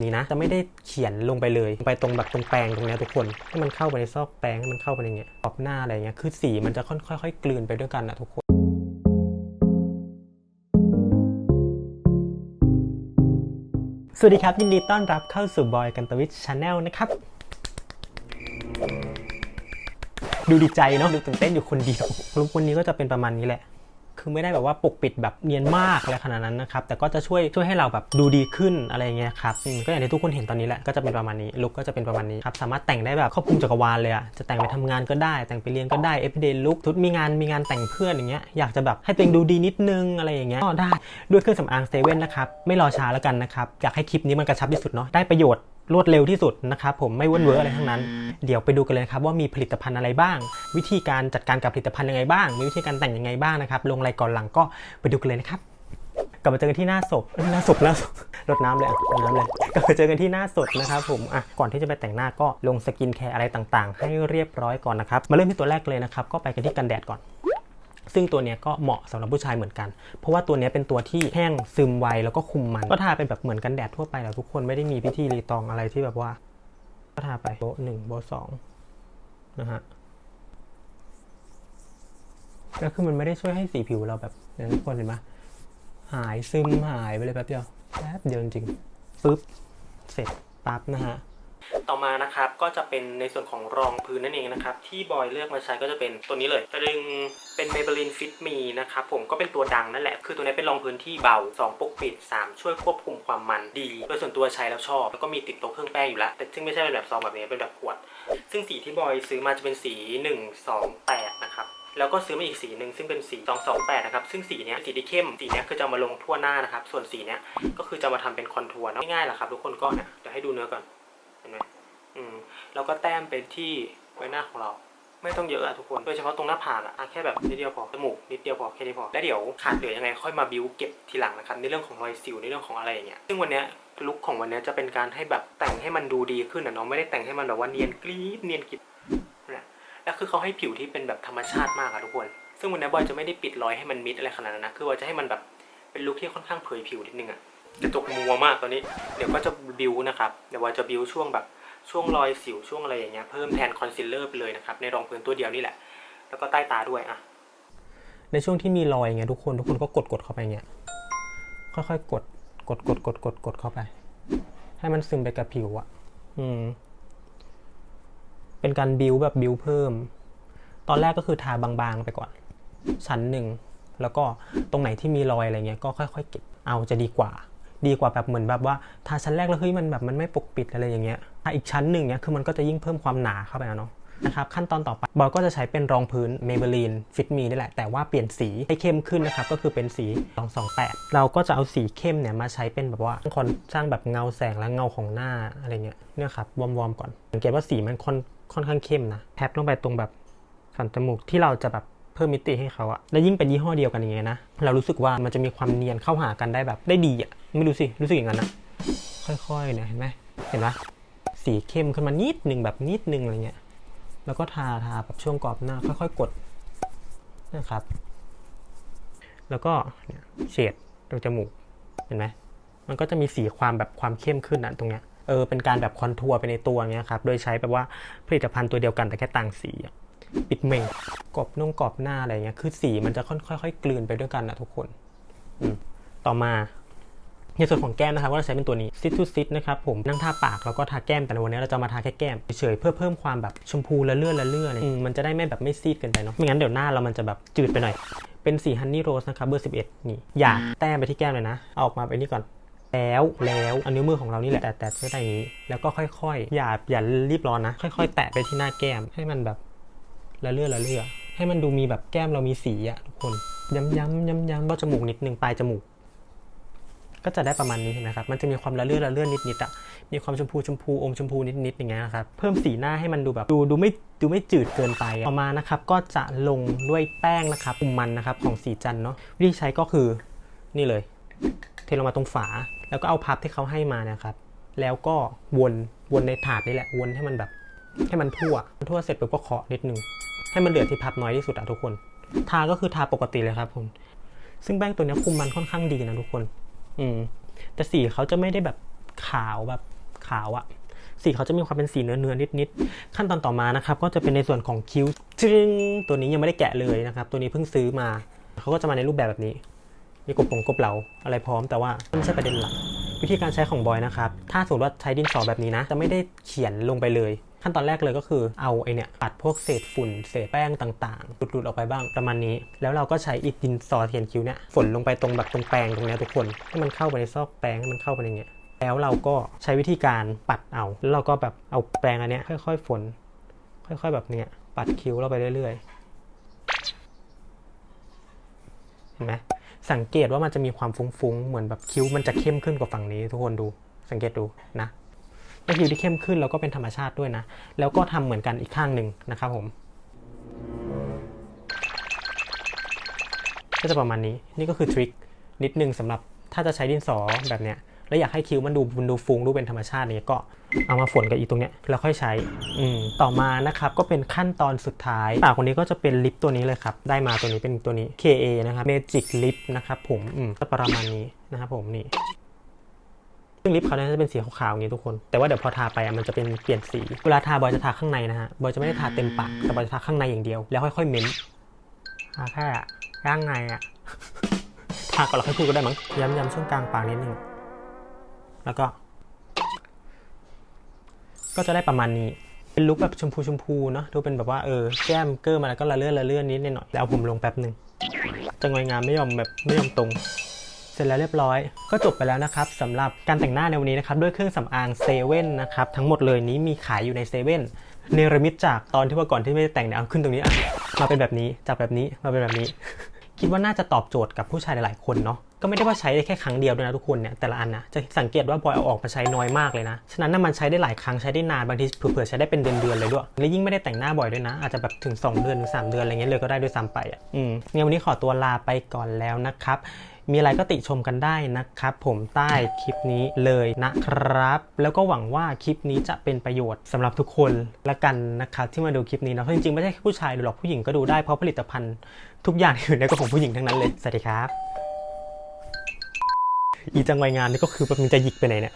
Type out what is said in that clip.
นี้นะ จะไม่ได้เขียนลงไปเลย ไปตรงแบบตรงแปรงตรงเนี้ยทุกคนให้มันเข้าไปในซอกแปรงให้มันเข้าไปในเงี้ยขอบหน้าอะไรเงี้ยคือสีมันจะค่อยๆกลืนไปด้วยกันนะทุกคนสวัสดีครับ ยินดีต้อนรับเข้าสู่บอยกันตวิชชาแนลนะครับ ดูดีใจเนาะดูตื่นเต้นอยู่คนเดียวลุควันนี้ก็จะเป็นประมาณนี้แหละ คือไม่ได้แบบว่าปกปิดแบบเนียนมากอะไรขนาดนั้นนะครับ แต่ก็จะช่วยช่วยให้เราแบบดูดีขึ้นอะไรเงี้ยครับก็อย่างที่ทุกคนเห็นตอนนี้แหละก็จะเป็นประมาณนี้ลุคก็จะเป็นประมาณนี้ครับสามารถแต่งได้แบบครอบคลุมจักรวาลเลยอะจะแต่งไปทำงานก็ได้ แต่งไปเรียนก็ได้ everyday look ทุกมีงานมีงานแต่งเพื่อนอย่างเงี้ยอยากจะแบบให้ตัวเองดูดีนิดนึงอะไรอย่างเงี้ยก็ได้ด้วยเครื่องสำอางเซเว่นนะครับไม่รอช้าแล้วกันนะครับอยากให้คลิปนี้มันกระชับที่สุดเนาะได้ประโยชน์ รวดเร็วที่สุดนะครับผมไม่เว้นเวอร์อะไรทั้งนั้น เดี๋ยวไปดูกันเลยนะครับว่ามีผลิตภัณฑ์อะไรบ้าง วิธีการจัดการกับผลิตภัณฑ์ยังไงบ้าง มีวิธีการแต่งยังไงบ้างนะครับลงรายก่อนหลังก็ไปดูกันเลยนะครับกลับมาเจอกันที่หน้าศพเอ้ยหน้าศพหน้าศพรดน้ำเลยอะรดน้ำเลยกลับมาเจอกันที่หน้าสดนะครับผมอะก่อนที่จะไปแต่งหน้าก็ลงสกินแคร์อะไรต่างๆ ให้เรียบร้อยก่อนนะครับมาเริ่มที่ตัวแรกเลยนะครับก็ไปกันที่กันแดดก่อน ซึ่งตัวนี้ก็เหมาะสำหรับผู้ชายเหมือนกัน เพราะว่าตัวนี้เป็นตัวที่แห้งซึมไวแล้วก็คุมมัน ก็ทาเป็นแบบเหมือนกันแดดทั่วไปแหละทุกคนไม่ได้มีพิธีรีตองอะไรที่แบบว่า ก็ทาไปโบหนึ่งโบสองนะฮะแล้วคือมันไม่ได้ช่วยให้สีผิวเราแบบนั้นทุกคนเห็นไหมหายซึมหายไปเลยแป๊บเดียวแป๊บเดียวจริงปุ๊บเสร็จปั๊บนะฮะ ต่อมานะครับก็จะเป็นในส่วนของรองพื้นนั่นเองนะครับที่บอยเลือกมาใช้ก็จะเป็นตัวนี้เลยตะลึงเป็น Maybelline Fit Me นะครับผมก็เป็นตัวดังนั่นแหละ คือตัวนี้เป็นรองพื้นที่เบา 2ปกปิด 3 ช่วยควบคุมความมันดี โดยส่วนตัวใช้แล้วชอบ แล้วก็มีติดตัวเครื่องแป้งอยู่แล้ว แต่ซึ่งไม่ใช่เป็นแบบซองแบบนี้เป็นแบบขวด ซึ่งสีที่บอยซื้อมาจะเป็นสี 128 นะครับแล้วก็ซื้อมาอีกสีหนึ่งซึ่งเป็นสี 228 นะครับ ซึ่งสีเนี้ยสีที่เข้ม สีเนี้ยคือจะมาลงทั่วหน้านะครับ ส่วนสีเนี้ยก็คือจะมาทำเป็นคอนทัวร์ง่ายๆแหละครับทุกคนก็เนี่ยเดี๋ยวให้ดูเนื้อก่อน เห็นไหมอืมแล้วก็แต้มเป็นที่ใบหน้าของเราไม่ต้องเยอะอะทุกคน โดยเฉพาะตรงหน้าผากอะแค่แบบนิดเดียวพอ จมูกนิดเดียวพอแค่นี้พอ แล้วเดี๋ยวขาดเหลือยังไงค่อยมาบิวเก็บทีหลังนะครับ ในเรื่องของรอยสิวในเรื่องของอะไรอย่างเงี้ย ซึ่งวันเนี้ยลุคของวันเนี้ยจะเป็นการให้แบบแต่งให้มันดูดีขึ้นอะเนาะไม่ได้แต่งให้มันแบบว่าเนียนกรี๊ดเนียนกริบนะแล้วคือเขาให้ผิวที่เป็นแบบธรรมชาติมากอะทุกคน ซึ่งวันนี้บอยจะไม่ได้ปิดรอยให้มันมิดอะไรขนาดนั้นนะ คือบอยจะให้มันแบบเป็นลุคที่ค่อนข้างเผยผิวนิดนึงอะ กระจกมัวมากตอนนี้ เดี๋ยวก็จะบิวนะครับ เดี๋ยวบอยจะบิวช่วงแบบช่วงรอยสิวช่วงอะไรอย่างเงี้ยเพิ่มแทนคอนซีลเลอร์ไปเลยนะครับในรองพื้นตัวเดียวนี่แหละ แล้วก็ใต้ตาด้วยอะในช่วงที่มีรอยอย่างเงี้ยทุกคนทุกคนก็กดกดเข้าไปเงี้ย ค่อยๆกดกดกดกดกดกดเข้าไป ให้มันซึมไปกับผิวอะอืม เป็นการบิวแบบบิวเพิ่ม ตอนแรกก็คือทาบางๆไปก่อน ชั้นหนึ่ง แล้วก็ตรงไหนที่มีรอยอะไรเงี้ยก็ค่อยๆเก็บเอาจะดีกว่า ดีกว่าแบบเหมือนแบบว่าทาชั้นแรกแล้วเฮ้ยมันแบบมันไม่ปกปิดอะไรอย่างเงี้ยถ้าอีกชั้นหนึ่งเนี้ยคือมันก็จะยิ่งเพิ่มความหนาเข้าไปอะเนาะนะครับขั้นตอนต่อไปบอยก็จะใช้เป็นรองพื้น Maybelline Fit Me นี่แหละ แต่ว่าเปลี่ยนสีให้เข้มขึ้นนะครับ ก็คือเป็นสี 228 เราก็จะเอาสีเข้มเนี่ยมาใช้เป็นแบบว่าคอนสร้างแบบเงาแสงและเงาของหน้าอะไรเงี้ยเนี่ยครับวอร์มๆก่อนสังเกตว่าสีมันค่อนค่อนข้างเข้มนะแทบลงไปตรงแบบสันจมูกที่เราจะแบบ เพิ่มมิติให้เขาอะและยิ่งเป็นยี่ห้อเดียวกันอย่างเงี้ยนะ เรารู้สึกว่ามันจะมีความเนียนเข้าหากันได้แบบได้ดีอะไม่รู้สิ รู้สึกอย่างนั้นอะค่อยๆเนี่ยเห็นไหมเห็นไหมสีเข้มขึ้นมานิดหนึ่งแบบนิดหนึ่งอะไรเงี้ย แล้วก็ทาทาแบบช่วงกรอบหน้า ค่อยๆกดนะครับ แล้วก็เนี่ยเฉดตรงจมูกเห็นไหมมันก็จะมีสีความแบบความเข้มขึ้นอะตรงเนี้ยเออเป็นการแบบคอนทัวร์ไปในตัวเงี้ยครับ โดยใช้แบบว่าผลิตภัณฑ์ตัวเดียวกันแต่แค่ต่างสีอะ ปิดเมงกรอบนุ่งกรอบหน้าอะไรเงี้ยคือสีมันจะค่อยๆกลืนไปด้วยกันนะทุกคนอืต่อมาในส่วนของแก้มนะครับก็จะใช้เป็นตัวนี้ซิทูซิตนะครับผมนั่งทาปากแล้วก็ทาแก้มแต่ในวันนี้เราจะมาทาแค่แก้มเฉยเพื่อเพิ่มความแบบชมพูละเลื่อนละเลื่อนมันจะได้ไม่แบบไม่ซีดเกินไปเนาะไม่งั้นเดี๋ยวหน้าเรามันจะแบบจืดไปหน่อย เป็นสีฮันนี่โรสนะครับเบอร์ 11 นี่อย่าแต้มไปที่แก้มเลยนะ เอาออกมาไปนี่ก่อนแล้วแล้วอานิ้วมือของเรานี่แหละแตะแตะไว้ได้อย่างนี้ แล้วก็ค่อยๆ อย่าอย่ารีบร้อนนะ ค่อย ๆ แตะไปที่หน้าแก้มให้มันแบบ ละเลื่อนละเลื่อให้มันดูมีแบบแก้มเรามีสีอะทุกคน ย้ำย้ำย้ำย้ำก็จมูกนิดนึงปลายจมูก ก็จะได้ประมาณนี้เห็นไหมครับ มันจะมีความละเลื่อนละเลื่อนนิดๆอะมีความชมพูชมพูอมชมพูนิดๆอย่างเงี้ยครับ เพิ่มสีหน้าให้มันดูแบบดูดูไม่ดูไม่จืดเกินไปอะต่อมานะครับ ก็จะลงด้วยแป้งนะครับคุมมันนะครับของสีจันเนาะ วิธีใช้ก็คือนี่เลย เทลงมาตรงฝา แล้วก็เอาพับที่เขาให้มานะครับ แล้วก็วนวนในถาดนี่แหละ วนให้มันแบบ ให้มันทั่วทั่วเสร็จปุ๊บก็เคาะนิดนึง ให้มันเหลือที่พับน้อยที่สุดอะทุกคน ทาก็คือทาปกติเลยครับผมซึ่งแป้งตัวนี้คุมมันค่อนข้างดีนะทุกคน อืม แต่สีเขาจะไม่ได้แบบขาวแบบขาวอะสีเขาจะมีความเป็นสีเนื้อเนื้อนิดๆขั้นตอนต่อมานะครับ ก็จะเป็นในส่วนของคิ้วจึงตัวนี้ยังไม่ได้แกะเลยนะครับ ตัวนี้เพิ่งซื้อมาเขาก็จะมาในรูปแบบแบบนี้ มีกบผงกบเหลาอะไรพร้อมแต่ว่าไม่ใช่ประเด็นหลัก วิธีการใช้ของบอยนะครับ ถ้าสมมติว่าใช้ดินสอแบบนี้นะ จะไม่ได้เขียนลงไปเลย ขั้นตอนแรกเลยก็คือเอาไอเนี่ยปัดพวกเศษฝุ่นเศษแป้งต่างๆหลุดๆออกไปบ้างประมาณนี้ แล้วเราก็ใช้อีดินสอเขียนคิ้วเนี่ยฝนลงไปตรงแบบตรงแปรงตรงเนี้ยทุกคนให้มันเข้าไปในซอกแปรงให้มันเข้าไปในเนี้ยแล้วเราก็ใช้วิธีการปัดเอา แล้วเราก็แบบเอาแปรงอันเนี้ยค่อยๆฝน ค่อยๆแบบเนี้ยปัดคิ้วเราไปเรื่อยๆเห็นไหมสังเกตว่ามันจะมีความฟุ้งๆ เหมือนแบบคิ้วมันจะเข้มขึ้นกว่าฝั่งนี้ ทุกคนดูสังเกตดูนะ แล้วคิ้วที่เข้มขึ้นแล้วก็เป็นธรรมชาติด้วยนะ แล้วก็ทำเหมือนกันอีกข้างหนึ่งนะครับผม ก็จะประมาณนี้ นี่ก็คือทริคนิดนึงสำหรับถ้าจะใช้ดินสอแบบเนี้ย แล้วอยากให้คิ้วมันดูมันดูฟุ้งดูเป็นธรรมชาติเนี่ยก็เอามาฝนกับอีตรงเนี้ยแล้วค่อยใช้อืมต่อมานะครับก็เป็นขั้นตอนสุดท้ายปากคนนี้ก็จะเป็นลิปตัวนี้เลยครับ ได้มาตัวนี้เป็นตัวนี้ KA นะครับ Magic Lip นะครับผมอืมก็ประมาณนี้นะครับผมนี่ ซึ่งลิปเขาเนี่ยจะเป็นสีขาวๆอย่างนี้ทุกคน แต่ว่าเดี๋ยวพอทาไปอะมันจะเป็นเปลี่ยนสี เวลาทาบอยจะทาข้างในนะฮะ บอยจะไม่ได้ทาเต็มปาก แต่บอยจะทาข้างในอย่างเดียว แล้วค่อยๆเม้นทาแค่ย่างในอะทาก่อนแล้วค่อยพูดก็ได้มั้ง ย้ำๆช่วงกลางปากนิดนึง แล้วก็ ก็จะได้ประมาณนี้เป็นลุคแบบชมพูชมพูเนาะดูเป็นแบบว่าเออแก้มเกอร์มาแล้วก็ละเลื่อนละเลื่อนนิดหน่อยแล้วเอาผมลงแป๊บหนึ่งจะงอยงามไม่ยอมแบบไม่ยอมตรง สร็จแล้วเรียบร้อย ก็จบไปแล้วนะครับสำหรับการแต่งหน้าในวันนี้นะครับด้วยเครื่องสำอางเซเว่นนะครับทั้งหมดเลยนี้มีขายอยู่ในเซเว่นเนรมิตจากตอนที่ว่าก่อนที่ไม่ได้แต่งเนี่ยเอาขึ้นตรงนี้มาเป็นแบบนี้จากแบบนี้มาเป็นแบบนี้ คิดว่าน่าจะตอบโจทย์กับผู้ชายหลายๆคนเนาะก็ไม่ได้ว่าใช้ได้แค่ครั้งเดียวด้วยนะทุกคนเนี่ยแต่ละอันนะจะสังเกตว่าบอยเอาออกมาใช้น้อยมากเลยนะฉะนั้นน่ะมันใช้ได้หลายครั้งใช้ได้นานบางทีเผื่อๆใช้ได้เป็นเดือนๆเลยด้วยและยิ่งไม่ได้แต่งหน้าบ่อยด้วยนะ อาจจะแบบถึง 2 เดือนถึง3เดือนอะไรเงี้ยเลยก็ได้ด้วยซ้ำไปอะอืมงั้นวันนี้ขอตัวลาไปก่อนแล้วนะครับ มีอะไรก็ติชมกันได้นะครับ ผมใต้คลิปนี้เลยนะครับ แล้วก็หวังว่าคลิปนี้จะเป็นประโยชน์สำหรับทุกคนละกันนะครับที่มาดูคลิปนี้นะเพราะจริงๆไม่ใช่แค่ผู้ชายหรอกผู้หญิงก็ดูได้เพราะผลิตภัณฑ์ทุกอย่างอยู่ในก็ของผู้หญิงทั้งนั้นเลยสวัสดีครับ อีจังไวงานนี่ก็คือแบบมันจะหยิกไปไหนเนี่ย